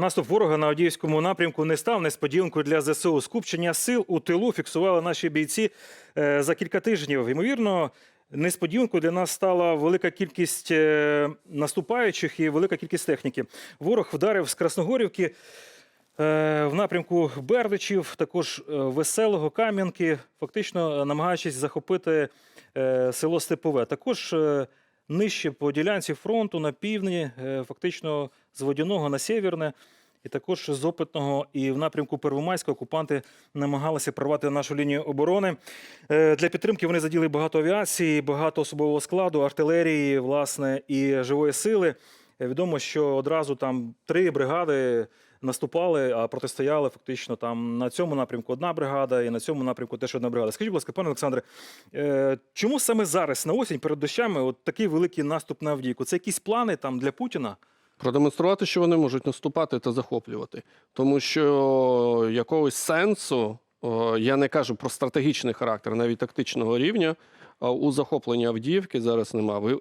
Наступ ворога на Авдіївському напрямку не став несподіванкою для ЗСУ. Скупчення сил у тилу фіксували наші бійці е, за кілька тижнів. Ймовірно, несподіванкою для нас стала велика кількість е, наступаючих і велика кількість техніки. Ворог вдарив з Красногорівки е, в напрямку Бердичів, також Веселого, Кам'янки, фактично намагаючись захопити село Степове. Також нижче по ділянці фронту на півдні, фактично з Водяного на Сєвєрне. І також з Опитного і в напрямку Первомайська окупанти намагалися прорвати нашу лінію оборони. Е, Для підтримки вони заділи багато авіації, багато особового складу, артилерії, власне, і живої сили. Е, Відомо, що одразу там три бригади наступали, а протистояли фактично там на цьому напрямку одна бригада, і на цьому напрямку теж одна бригада. Скажіть, будь ласка, пане Олександре, е, чому саме зараз на осінь перед дощами от такий великий наступ на Авдіївку? Це якісь плани там для Путіна? Продемонструвати, що вони можуть наступати та захоплювати. Тому що якогось сенсу, я не кажу про стратегічний характер, навіть тактичного рівня, у захопленні Авдіївки зараз нема. Е,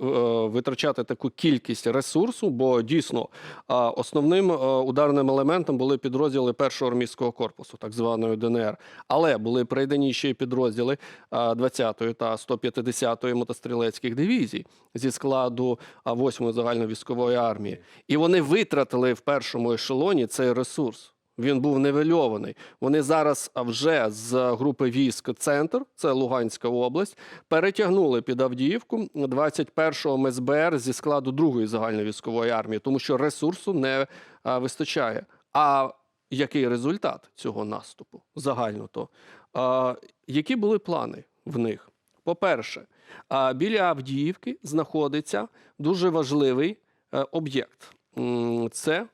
витрачати таку кількість ресурсу, бо дійсно основним е, ударним елементом були підрозділи першого армійського корпусу, так званої ДНР. Але були прийдені ще й підрозділи а, 20-ї та 150-ї мотострілецьких дивізій зі складу а, 8-ї загальновійськової армії. І вони витратили в першому ешелоні цей ресурс. Він був нивельований. Вони зараз вже з групи військ Центр, це Луганська область, перетягнули під Авдіївку 21-го МСБР зі складу другої загальновійськової армії, тому що ресурсу не вистачає. А який результат цього наступу загально то? Які були плани в них? По-перше, біля Авдіївки знаходиться дуже важливий е, об'єкт. Це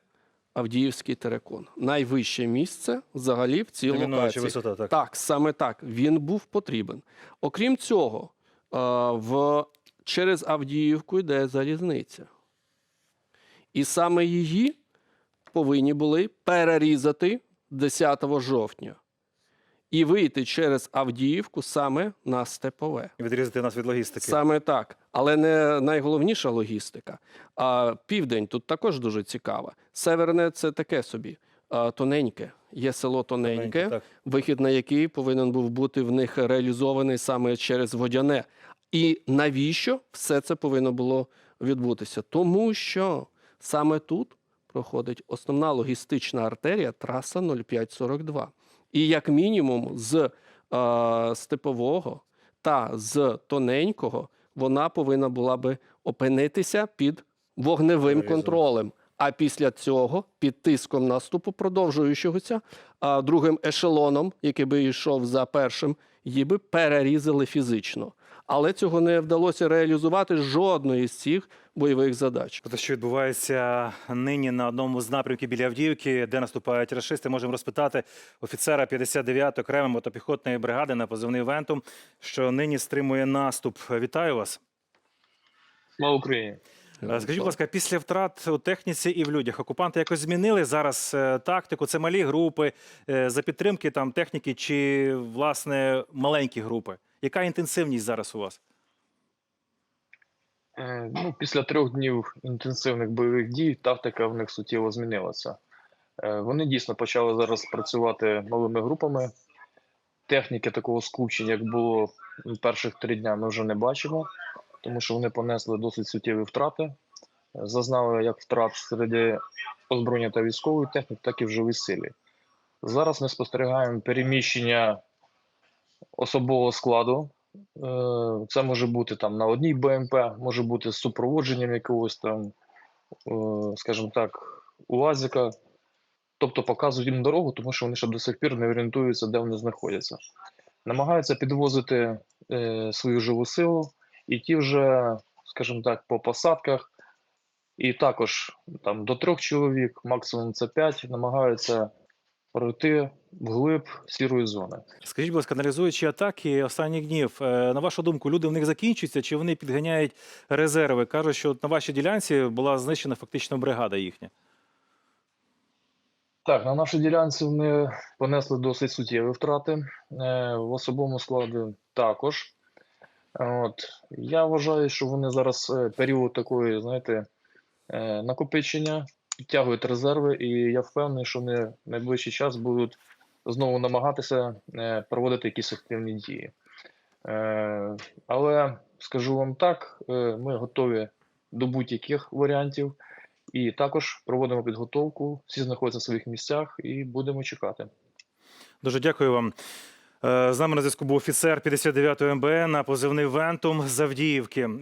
Авдіївський терекон. Найвище місце взагалі в цій локації. висота, так. Так, саме так. Він був потрібен. Окрім цього, в, через Авдіївку йде залізниця. І саме її повинні були перерізати 10 жовтня і вийти через Авдіївку саме на Степове. І відрізати нас від логістики. Саме так. Але не найголовніша логістика. А південь тут також дуже цікава. Северне це таке собі. Тоненьке. Є село Тоненьке, Тоненьке, вихід на який повинен був бути в них реалізований саме через водяне. І навіщо все це повинно було відбутися? Тому що саме тут проходить основна логістична артерія траса 0542. І як мінімум з е, степового та з тоненького вона повинна була би опинитися під вогневим контролем. А після цього, під тиском наступу, продовжуючогося, другим ешелоном, який би йшов за першим, її би перерізали фізично. Але цього не вдалося реалізувати жодної з цих бойових задач. Те, що відбувається нині на одному з напрямків біля Авдіївки, де наступають рашисти, можемо розпитати офіцера 59-ї окремої мотопіхотної бригади на позивний Вентум, що нині стримує наступ. Вітаю вас. Слава Україні! Е, Скажіть, будь ласка, після втрат у техніці і в людях окупанти якось змінили зараз е, тактику? Це малі групи е, за підтримки там техніки чи власне маленькі групи? Яка інтенсивність зараз у вас? Е, Ну, після трьох днів інтенсивних бойових дій тактика в них суттєво змінилася. Е, Вони дійсно почали зараз працювати малими групами. Техніки такого скупчення, як було перших три дня, ми вже не бачимо, тому що вони понесли досить суттєві втрати. Зазнали як втрат серед озброєння та військової техніки, так і в живій силі. Зараз ми спостерігаємо переміщення особового складу. Е, Це може бути там на одній БМП, може бути з супроводженням якогось там, е, скажімо так, УАЗика. Тобто показують їм дорогу, тому що вони ще до сих пір не орієнтуються, де вони знаходяться. Намагаються підвозити е, свою живу силу, і ті вже, скажімо так, по посадках, і також там до трьох чоловік, максимум це п'ять, намагаються пройти вглиб сірої зони. Скажіть, будь ласка, аналізуючи атаки останніх днів, е, на вашу думку, люди в них закінчуються, чи вони підганяють резерви? Кажуть, що на вашій ділянці була знищена фактично бригада їхня. Так, на нашій ділянці вони понесли досить суттєві втрати. Е, В особовому складі також. От. Я вважаю, що вони зараз е, період такої, знаєте, е, накопичення підтягують резерви, і я впевнений, що вони в найближчий час будуть знову намагатися е, проводити якісь активні дії. Але скажу вам так, ми готові до будь-яких варіантів і також проводимо підготовку. Всі знаходяться на своїх місцях і будемо чекати. Дуже дякую вам. Е, З нами на зв'язку був офіцер 59-ї МБН, на позивний Вентум з Авдіївки.